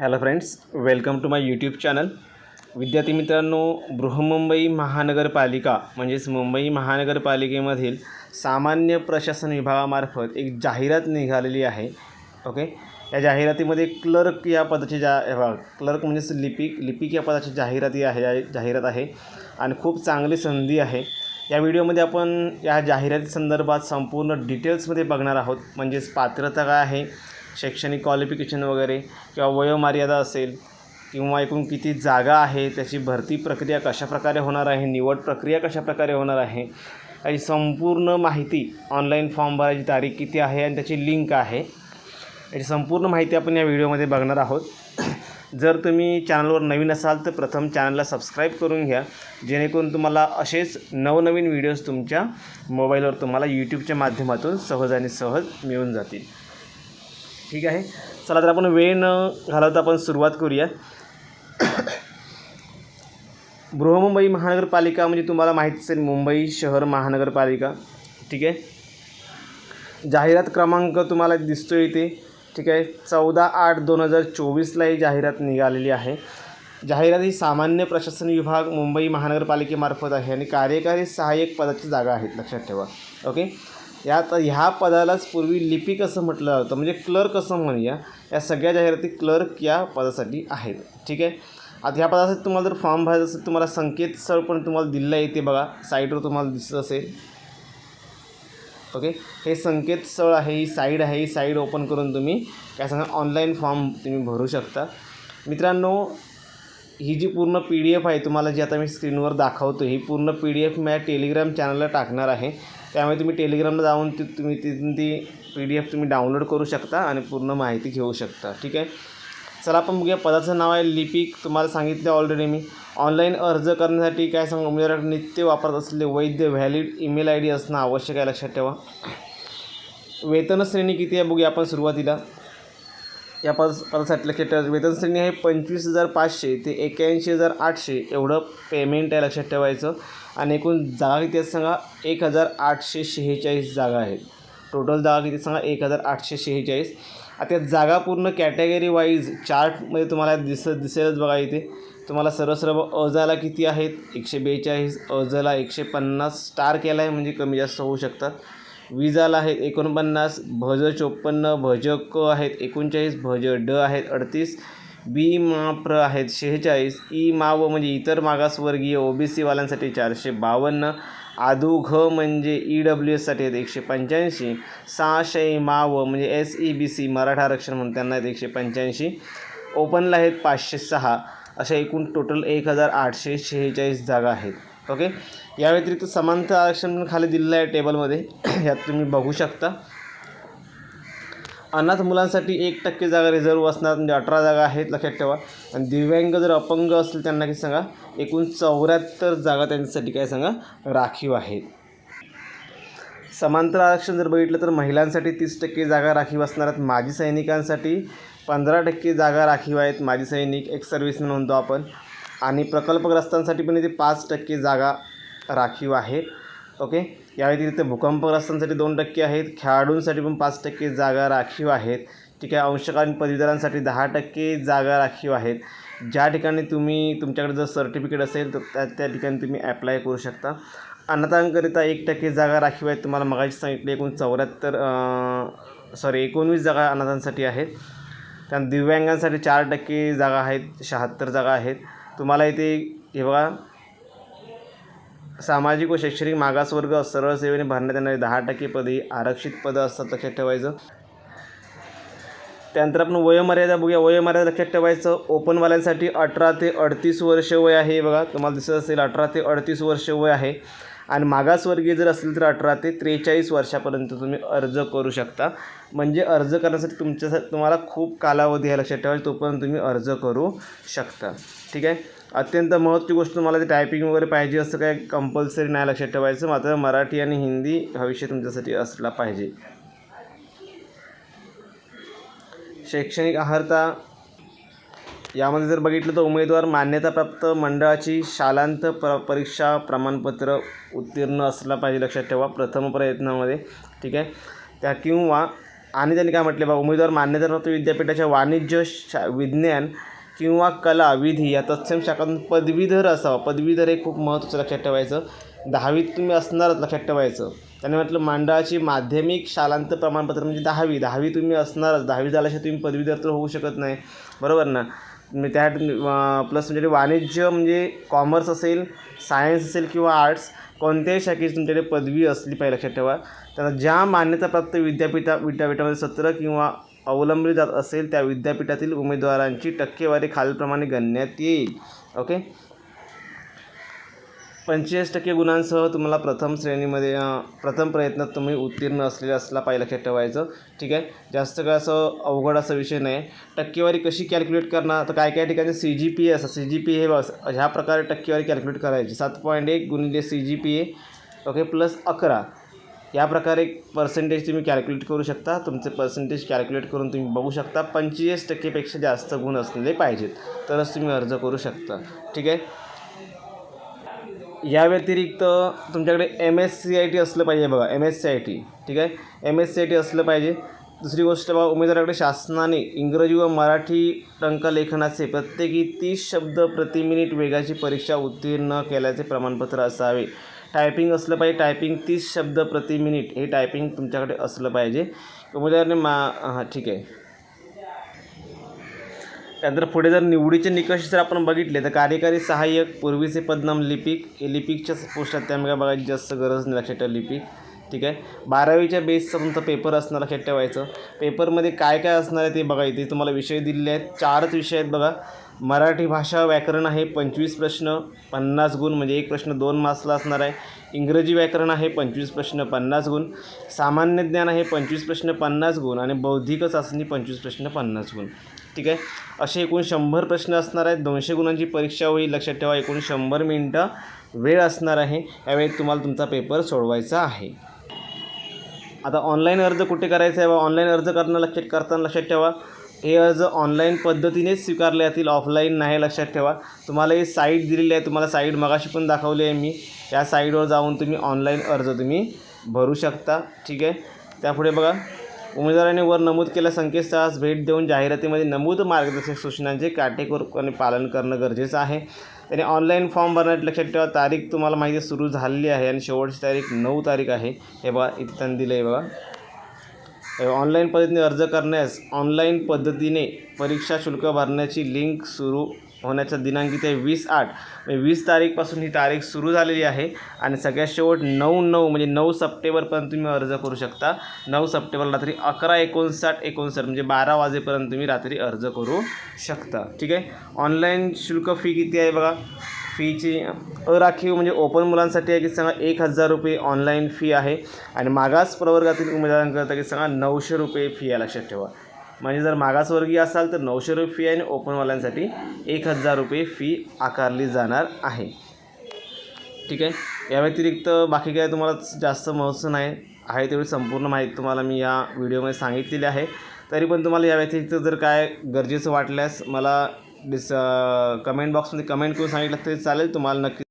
Hello friends welcome to my YouTube channel विद्यार्थी मित्रांनो बृहमुंबई महानगरपालिका म्हणजेच मुंबई महानगरपालिकेमधील सामान्य प्रशासन विभागामार्फत एक जाहिरात निघालेली आहे ओके या जाहिरातीमध्ये क्लर्क या पदाची जा क्लर्क म्हणजेच लिपिक लिपिक या पदाची जाहिराती आहे जा- जाहिरात आहे आणि खूप चांगली संधी आहे. या व्हिडिओमध्ये आपण या जाहिराती संदर्भात संपूर्ण डिटेल्समध्ये बघणार आहोत म्हणजेच पात्रता काय आहे शैक्षणिक क्वालिफिकेशन वगैरे किंवा वयोमर्यादा असेल किंवा एकूण किती जागा आहे त्याची भरती प्रक्रिया कशाप्रकारे होणार आहे निवड प्रक्रिया कशाप्रकारे होणार आहे याची संपूर्ण माहिती ऑनलाईन फॉर्म भरायची तारीख किती आहे आणि त्याची लिंक आहे. याची संपूर्ण माहिती आपण या व्हिडिओमध्ये बघणार आहोत. जर तुम्ही चॅनलवर नवीन असाल तर प्रथम चॅनलला सबस्क्राईब करून घ्या. जेणेकरून तुम्हाला असेच नवनवीन व्हिडिओज तुमच्या मोबाईलवर तुम्हाला यूट्यूबच्या माध्यमातून सहज आणि सहज मिळून जातील. ठीक आहे. चला तर आपण वेळ न घालवता आपण सुरुवात करूया. बृहमुंबई महानगरपालिका म्हणजे तुम्हाला माहीत असेल मुंबई शहर महानगरपालिका. ठीक आहे. जाहिरात क्रमांक तुम्हाला दिसतो इथे. ठीक आहे. चौदा आठ दोन हजार चोवीसला ही जाहिरात निघालेली आहे. जाहिरात ही सामान्य प्रशासन विभाग मुंबई महानगरपालिकेमार्फत आहे आणि कार्यकारी सहाय्यक पदाची जागा आहेत. लक्षात ठेवा. ओके? यात ह्या पदालाच पूर्वी लिपिक असं म्हटलं जातं म्हणजे क्लर्क असं म्हणूया. या सगळ्या जाहिराती क्लर्क या पदासाठी आहेत. ठीक आहे? आता ह्या पदासाठी तुम्हाला जर फॉर्म भरायचा असेल तुम्हाला संकेतस्थळ पण तुम्हाला दिलं आहे ते बघा. साईटवर तुम्हाला दिसत असेल. ओके? हे संकेतस्थळ आहे ही साईड आहे ही साईड ओपन करून तुम्ही काय सांगा ऑनलाईन फॉर्म तुम्ही भरू शकता. मित्रांनो ही जी पूर्ण पी डी एफ आहे तुम्हाला जी आता मी स्क्रीनवर दाखवतो ही पूर्ण पी डी एफ माझ्या टेलिग्राम चॅनलला टाकणार आहे. त्यामुळे तुम्ही टेलिग्रामला जाऊन ती तुम्ही तिथून ती पी डी एफ तुम्ही डाउनलोड करू शकता आणि पूर्ण माहिती घेऊ शकता. ठीक आहे? चला आपण बघूया. पदाचं नाव आहे लिपिक. तुम्हाला सांगितलं ऑलरेडी मी. ऑनलाईन अर्ज करण्यासाठी काय सांगा? उमेदवाराकडे नित्य वापरत असलेले वैध व्हॅलिड ईमेल आय डी असणं आवश्यक आहे. लक्षात ठेवा. वेतन श्रेणी किती आहे? बघूया आपण सुरुवातीला. या पद पदासाठी लक्षात ठेवायचं वेतन श्रेणी आहे पंचवीस हजार पाचशे ते एक्याऐंशी हजार आठशे एवढं पेमेंट आहे लक्षात ठेवायचं. आणि एकूण जागा किती आहेत सांगा? एक हजार आठशे शेहेचाळीस जागा आहेत. टोटल जागा किती सांगा? एक हजार आठशे शेहेचाळीस. आता जागा पूर्ण कॅटेगरी वाईज चार्टमध्ये तुम्हाला दिस दिसेलच बघा इथे. तुम्हाला सर्व सर्व अजाला किती आहेत? एकशे बेचाळीस अजाला एकशे पन्नास. स्टार केला आहे म्हणजे कमी जास्त होऊ शकतात. विजाला आहेत एकोणपन्नास भज चोपन्न भज क आहेत एकोणचाळीस भज ड आहेत अडतीस बी मा प्र आहेत शेहेचाळीस ई माव म्हणजे इतर मागासवर्गीय ओ बी सीवाल्यांसाठी चारशे बावन्न आदू घ म्हणजे ई डब्ल्यू एससाठी आहेत एकशे पंच्याऐंशी सहाशे माव म्हणजे S E B C Maratha आरक्षण म्हणून त्यांना आहेत एकशे पंच्याऐंशी ओपनला आहेत पाचशे सहा अशा एकूण टोटल एक हजार आठशे शेहेचाळीस जागा आहेत. ओके? या व्यतिरिक्त समांतर आरक्षण पण खाली दिलेलं आहे टेबलमध्ये. यात तुम्ही बघू शकता. अनाथ मुलांसाठी एक टक्के जागा रिझर्व असणार म्हणजे अठरा जागा आहेत लक्षात ठेवा. आणि दिव्यांग जर अपंग असतील त्यांना की सांगा. एकूण चौऱ्याहत्तर जागा त्यांच्यासाठी काय सांगा? राखीव आहेत. समांतर आरक्षण जर बघितलं तर महिलांसाठी तीस टक्के जागा राखीव असणार आहेत. माजी सैनिकांसाठी पंधरा टक्के जागा राखीव आहेत माजी सैनिक एक सर्व्हिसमॅन म्हणतो आपण. आणि प्रकल्पग्रस्तांसाठी पण इथे पाच टक्के जागा राखीव आहेत ओके? या व्यतिरिक्त भूकंपग्रस्तांसाठी दोन टक्के आहेत. खेळाडूंसाठी पण पाच टक्के जागा राखीव आहेत. ठीक आहे? अंशकालीन पदवीधरांसाठी दहा टक्के जागा राखीव आहेत. ज्या ठिकाणी तुम्ही तुमच्याकडे जर सर्टिफिकेट असेल तर त्या त्या ठिकाणी तुम्ही ॲप्लाय करू शकता. अनाथांकरिता एक टक्के जागा राखीव आहेत. तुम्हाला मगाशी सांगितले एकूण चौऱ्याहत्तर सॉरी एकोणवीस जागा अनाथांसाठी आहेत. कारण दिव्यांगांसाठी चार टक्के जागा आहेत. शहात्तर जागा आहेत. तुम्हाला इथे हे बघा. सामाजिक व शैक्षणिक मागासवर्ग सरळ सेवेने भरण्यात येणारी दहा टक्के पदे आरक्षित पदं असतात लक्षात ठेवायचं. त्यानंतर आपण वयोमर्यादा बघूया. वयोमर्यादा लक्षात ठेवायचं. ओपनवाल्यांसाठी अठरा ते अडतीस वर्ष वय आहे बघा. तुम्हाला दिसत असेल अठरा ते अडतीस वर्ष वय आहे. आणि मागासवर्गीय जर असेल तर अठरा ते त्रेचाळीस वर्षापर्यंत तुम्ही अर्ज करू शकता. म्हणजे अर्ज करण्यासाठी तुमच्यासाठी तुम्हाला खूप कालावधी आहे लक्षात ठेवायचं तोपर्यंत तुम्ही अर्ज करू शकता. ठीक आहे? अत्यंत महत्त्वाची गोष्ट तुम्हाला ते टायपिंग वगैरे पाहिजे असं काय कंपल्सरी नाही लक्षात ठेवायचं. मात्र मराठी आणि हिंदी भविष्य तुमच्यासाठी असला पाहिजे. शैक्षणिक अर्हता यामध्ये जर बघितलं तर उमेदवार मान्यताप्राप्त मंडळाची शालांत प्र परीक्षा प्रमाणपत्र उत्तीर्ण असला पाहिजे लक्षात ठेवा प्रथम प्रयत्नामध्ये ठीक आहे? त्या किंवा आणि त्यांनी काय म्हटले बा उमेदवार मान्यताप्राप्त विद्यापीठाच्या वाणिज्य शा विज्ञान किंवा कला विधी या तत्सम शाखातून पदवीधर असावा. पदवीधर हे खूप महत्त्वाचं लक्षात ठेवायचं. दहावीत तुम्ही असणारच लक्षात ठेवायचं. त्याने म्हटलं मंडळाची माध्यमिक शालांत प्रमाणपत्र म्हणजे दहावी. दहावी तुम्ही असणारच. दहावी झाल्याशिवाय तुम्ही पदवीधर तर होऊ शकत नाही. बरोबर ना? त्या प्लस म्हणजे वाणिज्य म्हणजे कॉमर्स असेल सायन्स असेल किंवा आर्ट्स कोणत्याही शाखेची तुमच्याकडे पदवी असली पाहिजे लक्षात ठेवा. त्यांना ज्या मान्यताप्राप्त विद्यापीठा विद्यापीठामध्ये सत्र किंवा अवलंबली जात असेल त्या विद्यापीठातील उमेदवारांची टक्केवारी खालीलप्रमाणे गणण्यात येईल. ओके पंचेचाळीस टक्के गुणांसह तुम्हाला प्रथम श्रेणीमध्ये प्रथम प्रयत्नात तुम्ही उत्तीर्ण असलेले असला पाहिजे लक्षात ठेवायचं ठीक आहे? जास्त काय असं अवघड असा विषय नाही. टक्केवारी कशी कॅल्क्युलेट करणार? तर काय काय ठिकाणी सी जी पी ए असं सी जी पी हे ह्या प्रकारे टक्केवारी कॅल्क्युलेट करायची. सात पॉईंट एक गुणिले C G P A okay plus अकरा. या प्रकारे पर्सेंटेज तुम्ही कॅल्क्युलेट करू शकता. तुमचे पर्सेंटेज कॅल्क्युलेट करून तुम्ही बघू शकता. पंचेचाळीस टक्केपेक्षा जास्त गुण असलेले पाहिजेत. तरच तुम्ही अर्ज करू शकता. ठीक आहे? या व्यतिरिक्त तुमच्याकडे M S C I T असलं पाहिजे बघा M S C I T ठीक आहे? M S C I T असलं पाहिजे. दुसरी गोष्ट बघा उमेदवाराकडे शासनाने इंग्रजी व मराठी टंकलेखनाचे प्रत्येकी तीस शब्द प्रति मिनिट वेगाची परीक्षा उत्तीर्ण केल्याचे प्रमाणपत्र असावे. टायपिंग असलं पाहिजे टायपिंग तीस शब्द प्रति मिनिट हे टायपिंग तुमच्याकडे असलं पाहिजे. उमेदवाराने मा हां ठीक आहे. त्यानंतर पुढे जर निवडीचे निकष जर आपण बघितले तर कार्यकारी सहाय्यक पूर्वीचे पदनाम लिपिक हे लिपिकच्याच पोस्टात त्यामुळे बघायची जास्त गरज नाही लक्षात ठेवा लिपिक. ठीक आहे? बारावीच्या बेसचा तुमचा पेपर असणार लक्षात ठेवायचं. पेपरमध्ये काय काय असणार आहे ते बघा इथे. तुम्हाला विषय दिलेले आहेत. चारच विषय आहेत बघा. मराठी भाषा व्याकरण आहे पंचवीस प्रश्न पन्नास गुण म्हणजे एक प्रश्न दोन मार्क्सला असणार आहे. इंग्रजी व्याकरण आहे पंचवीस प्रश्न पन्नास गुण. सामान्य ज्ञान आहे पंचवीस प्रश्न पन्नास गुण. आणि बौद्धिक चाचणी पंचवीस प्रश्न पन्नास गुण. ठीक आहे. असे एकूण शंभर प्रश्न असणार आहेत. दोनशे गुणांची परीक्षा होईल. लक्षात ठेवा एकूण शंभर मिनटं वेळ असणार आहे. यावेळी तुम्हाला तुमचा पेपर सोडवायचा आहे. आता ऑनलाईन अर्ज कुठे करायचा आहे? बा ऑनलाईन अर्ज करणं लक्षात करताना लक्षात ठेवा. हे अर्ज ऑनलाईन पद्धतीनेच स्वीकारले जातील. ऑफलाईन नाही लक्षात ठेवा. तुम्हाला ही साईट दिलेली आहे. तुम्हाला साईट मगाशी पण दाखवली आहे मी. या साईटवर जाऊन तुम्ही ऑनलाईन अर्ज तुम्ही भरू शकता. ठीक आहे. त्यापुढे बघा. उमेदवाराने वर नमूद केल्या संकेतस्थळास भेट देऊन जाहिरातीमध्ये नमूद मार्गदर्शक सूचनांचे काटेकोरपणे पालन करणं गरजेचं आहे. त्याने ऑनलाईन फॉर्म भरण्यात लक्षात ठेवा. तारीख तुम्हाला माहिती सुरू झालेली आहे आणि शेवटची तारीख नऊ तारीख आहे. हे बघा इथे त्यांनी दिलं आहे बघा ऑनलाईन पद्धतीने अर्ज करण्यास ऑनलाईन पद्धतीने परीक्षा शुल्क भरण्याची लिंक सुरू होण्याचा दिनांक इथे वीस आठ. म्हणजे वीस तारीखपासून ही तारीख सुरू झालेली आहे. आणि सगळ्यात शेवट नऊ नऊ म्हणजे नऊ सप्टेंबरपर्यंत तुम्ही अर्ज करू शकता. नऊ सप्टेंबर रात्री अकरा एकोणसाठ एकोणसाठ म्हणजे बारा वाजेपर्यंत तुम्ही रात्री अर्ज करू शकता. ठीक आहे? ऑनलाईन शुल्क फी किती आहे बघा? फीची अराखीव म्हणजे ओपन मुलांसाठी आहे की सांगा एक हजार रुपये ऑनलाईन फी आहे. आणि मागास प्रवर्गातील उमेदवारांकरता की सांगा नऊशे रुपये फी आहे लक्षात ठेवा. म्हणजे जर मागासवर्गीय असाल तर नऊशे रुपये फी आणि ओपनवाल्यांसाठी एक हजार रुपये फी आकारली जाणार आहे. ठीक आहे? या व्यतिरिक्त बाकी काय तुम्हाला जास्त महत्त्व नाही आहे तेवढी संपूर्ण माहिती तुम्हाला मी या व्हिडिओमध्ये सांगितलेली आहे. तरी पण तुम्हाला या व्यतिरिक्त जर काय गरजेचं वाटल्यास मला डिस कमेंट बॉक्समध्ये कमेंट करून सांगितलं तरी चालेल. तुम्हाला नक्की